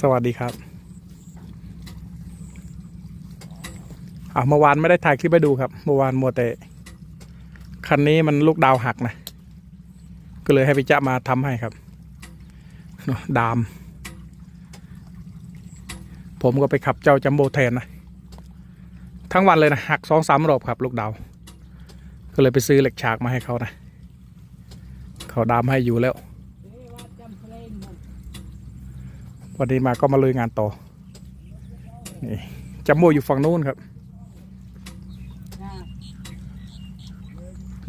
สวัสดีครับอ่าเมื่อวานไม่ได้ถ่ายคลิปไปดูครับ เมื่อวานมัวแต่คันนี้มันลูกดาวหักนะ ก็เลยให้พี่จ๊ะมาทำให้ครับดาม ผมก็ไปขับเจ้าจัมโบแทนนะ ทั้งวันเลยนะ หักสองสามรอบครับ ลูกดาว ก็เลยไปซื้อเหล็กฉากมาให้เขานะ เขาดามให้อยู่แล้ว เอ้ยว่าจำเพลงมัน วันนี้มาก็มาลุยงานต่อ นี่จัมโบ้อยู่ฝั่งนู้นครับนะ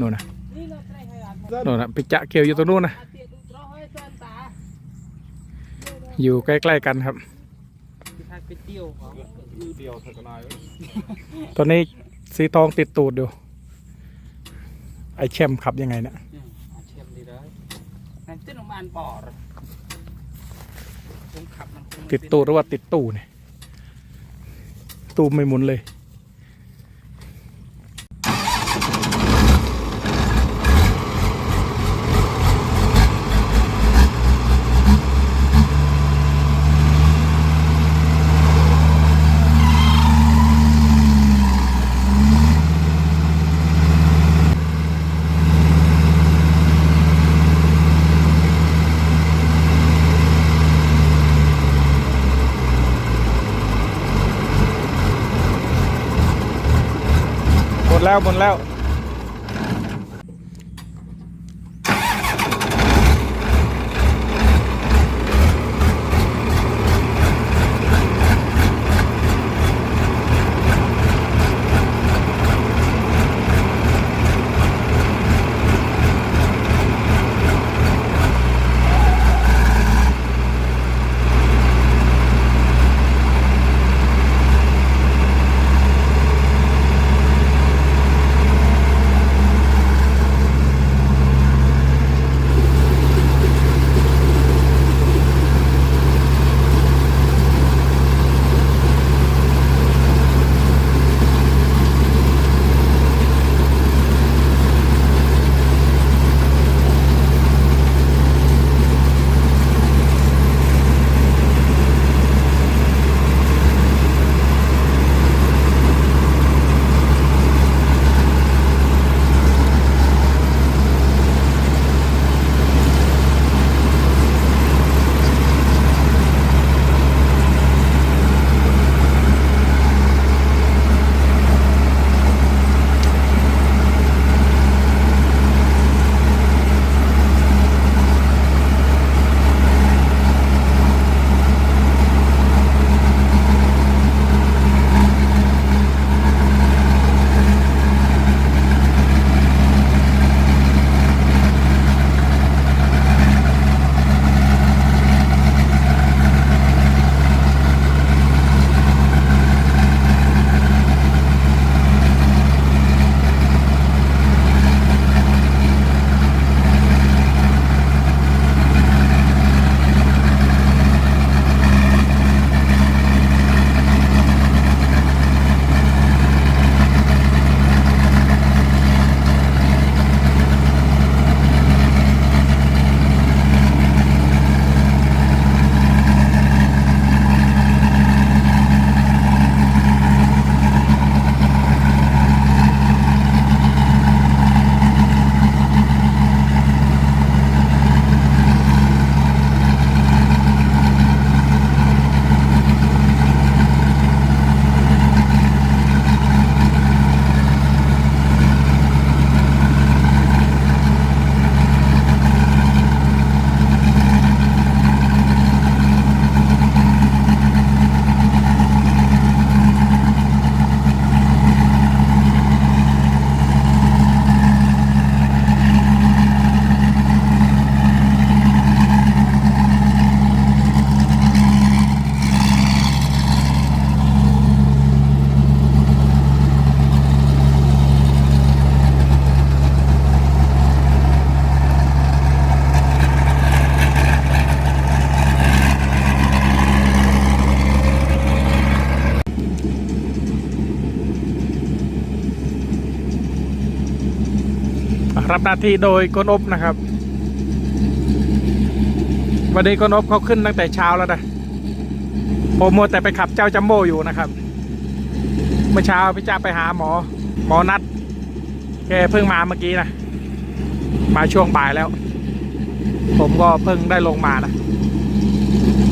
นู่นนะนี่เราใส่ให้อ่านนู่นนะปิจะเกียวอยู่ตรงนู้นนะอาเตียดูตรอให้เส้นตาอยู่ใกล้ๆกันครับที่ทางไปเที่ยวของเดียวเธอก็นายตอนนี้สีทองติดตูดอยู่ ไอแชมป์ขับยังไงเนะอืมอาเชียมดีเลยนั่นติ้นออกมาอันปอดผมขับมันคง ติดตูดหรือว่าติดตู้เนี่ย ตู้ไม่หมุนเลย แล้วหมดแล้ว รับหน้าที่โดยกนอบนะครับ วันนี้ก็นบเขาขึ้นตั้งแต่เช้าแล้วนะผมมัวแต่ไปขับเจ้าจัมโบ้อยู่นะครับ เมื่อเช้าพี่จ้าไปหาหมอ หมอนัดแกเพิ่งมาเมื่อกี้นะมาช่วงบ่ายแล้ว ผมก็เพิ่งได้ลงมานะ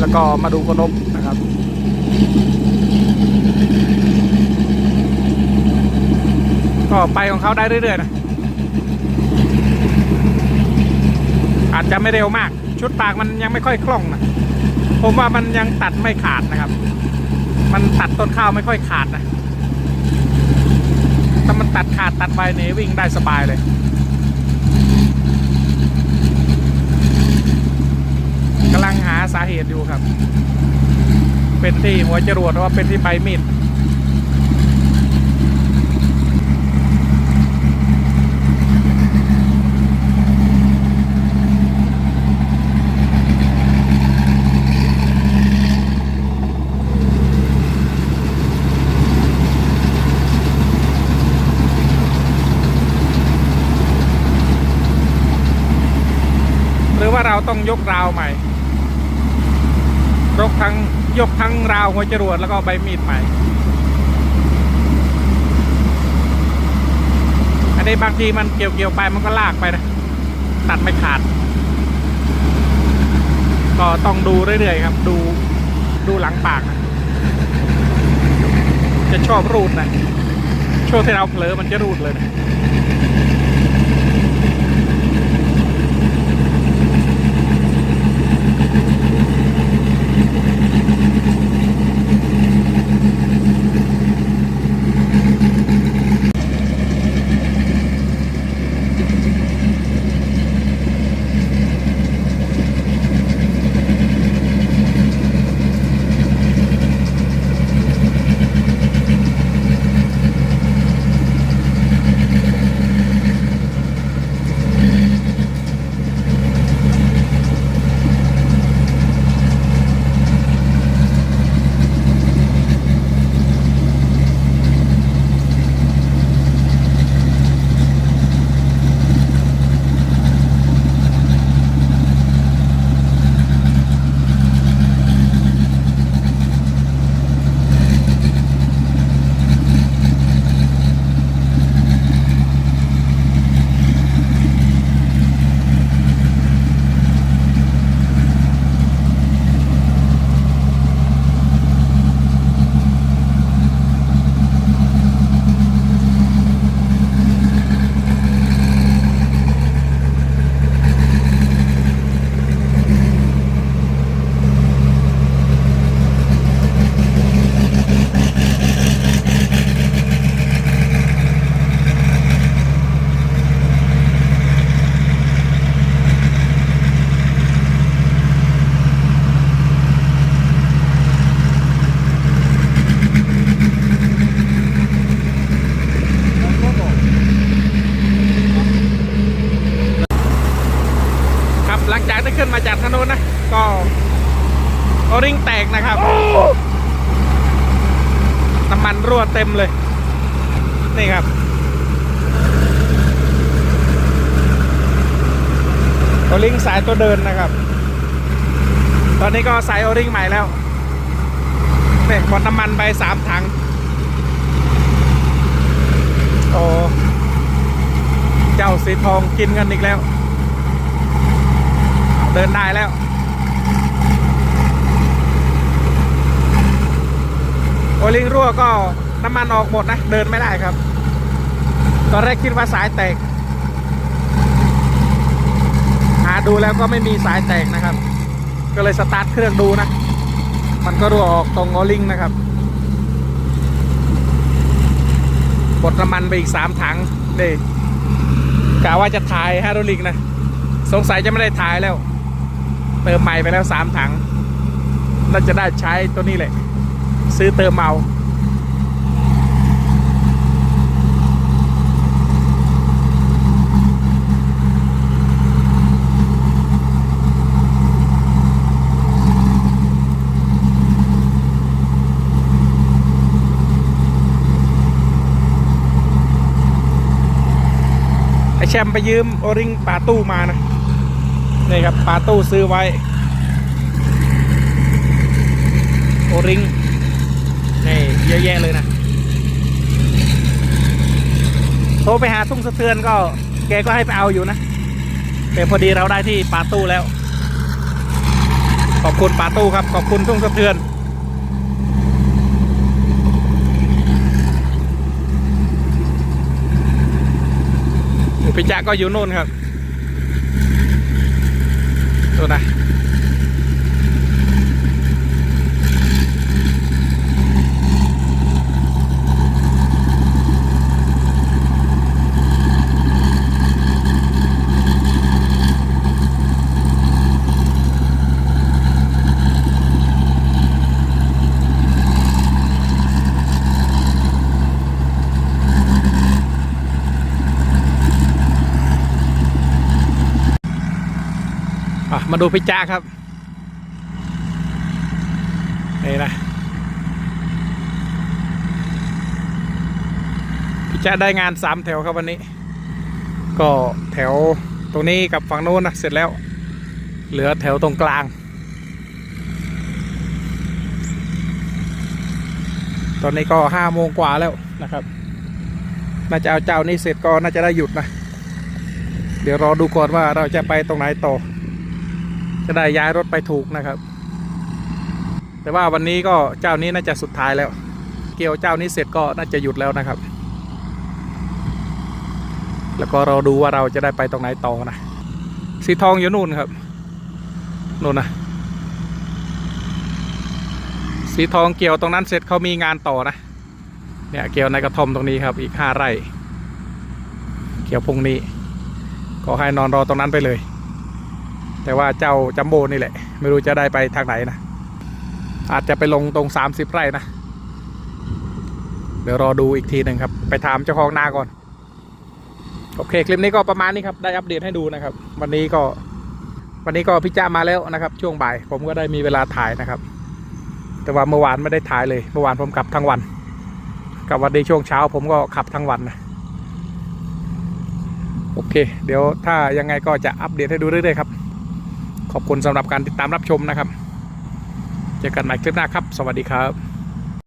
แล้วก็มาดูกนบนะครับก็ไปของเขาได้เรื่อยๆนะ อาจจะไม่เร็วมาก ชุดปากมันยังไม่ค่อยคล่องนะผมว่ามันยังตัดไม่ขาดนะครับ มันตัดต้นข้าวไม่ค่อยขาดนะถ้ามันตัดขาดตัดไปเนี่วิ่งได้สบายเลยกำลังหาสาเหตุอยู่ครับ เป็นที่หัวจรวดหรือว่าเป็นที่ใบมีด หรือว่าเรา ต้องยกราวใหม่ยกทั้งยกทั้งราวหัวจรวดแล้วก็ใบมีดใหม่ อันนี้บางทีมันเกี่ยวเกี่ยวไปมันก็ลากไปนะตัดไม่ขาด ก็ต้องดูเรื่อยๆครับ ดูดูหลังปากนะจะชอบรูดนะช่วงที่เราเผลอมันจะรูดเลยนะ อริงแตกนะครับ น้ำมันรั่วเต็มเลย นี่ครับ โอริงสายตัวเดินนะครับ ตอนนี้ก็ใส่โอริงใหม่แล้วเนี่ยหมดน้ำมันไปสามถัง โอ้เจ้าสีทองกินเงินอีกแล้ว เดินได้แล้ว อลิงรั่วก็น้ำมันออกหมดนะ เดินไม่ได้ครับ ตอนแรกคิดว่าสายแตก หาดูแล้วก็ไม่มีสายแตกนะครับ ก็เลยสตาร์ทเครื่องดูนะ มันก็รั่วออกตรงโอลิงนะครับบดน้ำมันไปอีกสามถังเด็กะว่าจะถ่ายฮาโรลิกนะ สงสัยจะไม่ได้ถ่ายแล้ว เติมใหม่ไปแล้วสามถังน่าจะได้ใช้ตัวนี้แหละ ซื้อเติมเมาไอแชมไปยืมโอริงปาตู้มานะนี่ครับปาตู้ซื้อไว้ โอริง นี่เยอะแยะเลยนะ โทรไปหาทุ่งสะเทือนก็ แกก็ให้ไปเอาอยู่นะ แต่พอดีเราได้ที่ปาตู้แล้ว ขอบคุณปาตู้ครับ ขอบคุณทุ่งสะเทือนอยู่พิจักก็อยู่นู่นครับดูนะ มาดูพิจ้าครับ นี่นะพิจ้าได้งานสามแถวครับวันนี้ ก็แถวตรงนี้กับฝั่งโน้นนะเสร็จแล้ว เหลือแถวตรงกลาง ตอนนี้ก็ห้าโมงกว่าแล้วนะครับ น่าจะเอาเจ้านี้เสร็จก็น่าจะได้หยุดนะ เดี๋ยวรอดูก่อนว่าเราจะไปตรงไหนต่อ จะได้ย้ายรถไปถูกนะครับ แต่ว่าวันนี้ก็เจ้านี้น่าจะสุดท้ายแล้ว เกี่ยวเจ้านี้เสร็จก็น่าจะหยุดแล้วนะครับ แล้วก็เราดูว่าเราจะได้ไปตรงไหนต่อนะสีทองอยู่นู่นครับนู่นนะสีทองเกี่ยวตรงนั้นเสร็จเขามีงานต่อนะเนี่ยเกี่ยวในกระท่อมตรงนี้ครับอีกห้าไร่ เกี่ยวพุ่งนี้ ก็ให้นอนรอตรงนั้นไปเลย แต่ว่าเจ้าจัมโบ้นี่แหละ ไม่รู้จะได้ไปทางไหนนะ อาจจะไปลงตรง 30 ไร่นะ เดี๋ยวรอดูอีกทีหนึ่งครับ ไปถามเจ้าของนาก่อน โอเค คลิปนี้ก็ประมาณนี้ครับ ได้อัปเดตให้ดูนะครับ วันนี้ก็ วันนี้ก็พิจามาแล้วนะครับ ช่วงบ่าย ผมก็ได้มีเวลาถ่ายนะครับ แต่ว่าเมื่อวานไม่ได้ถ่ายเลย เมื่อวานผมกลับทั้งวันกับวันนี้ช่วงเช้าผมก็ขับทั้งวันนะโอเค เดี๋ยวถ้ายังไงก็จะอัปเดตให้ดูเรื่อยๆครับ ขอบคุณสำหรับการติดตามรับชมนะครับ เจอกันใหม่คลิปหน้าครับ สวัสดีครับ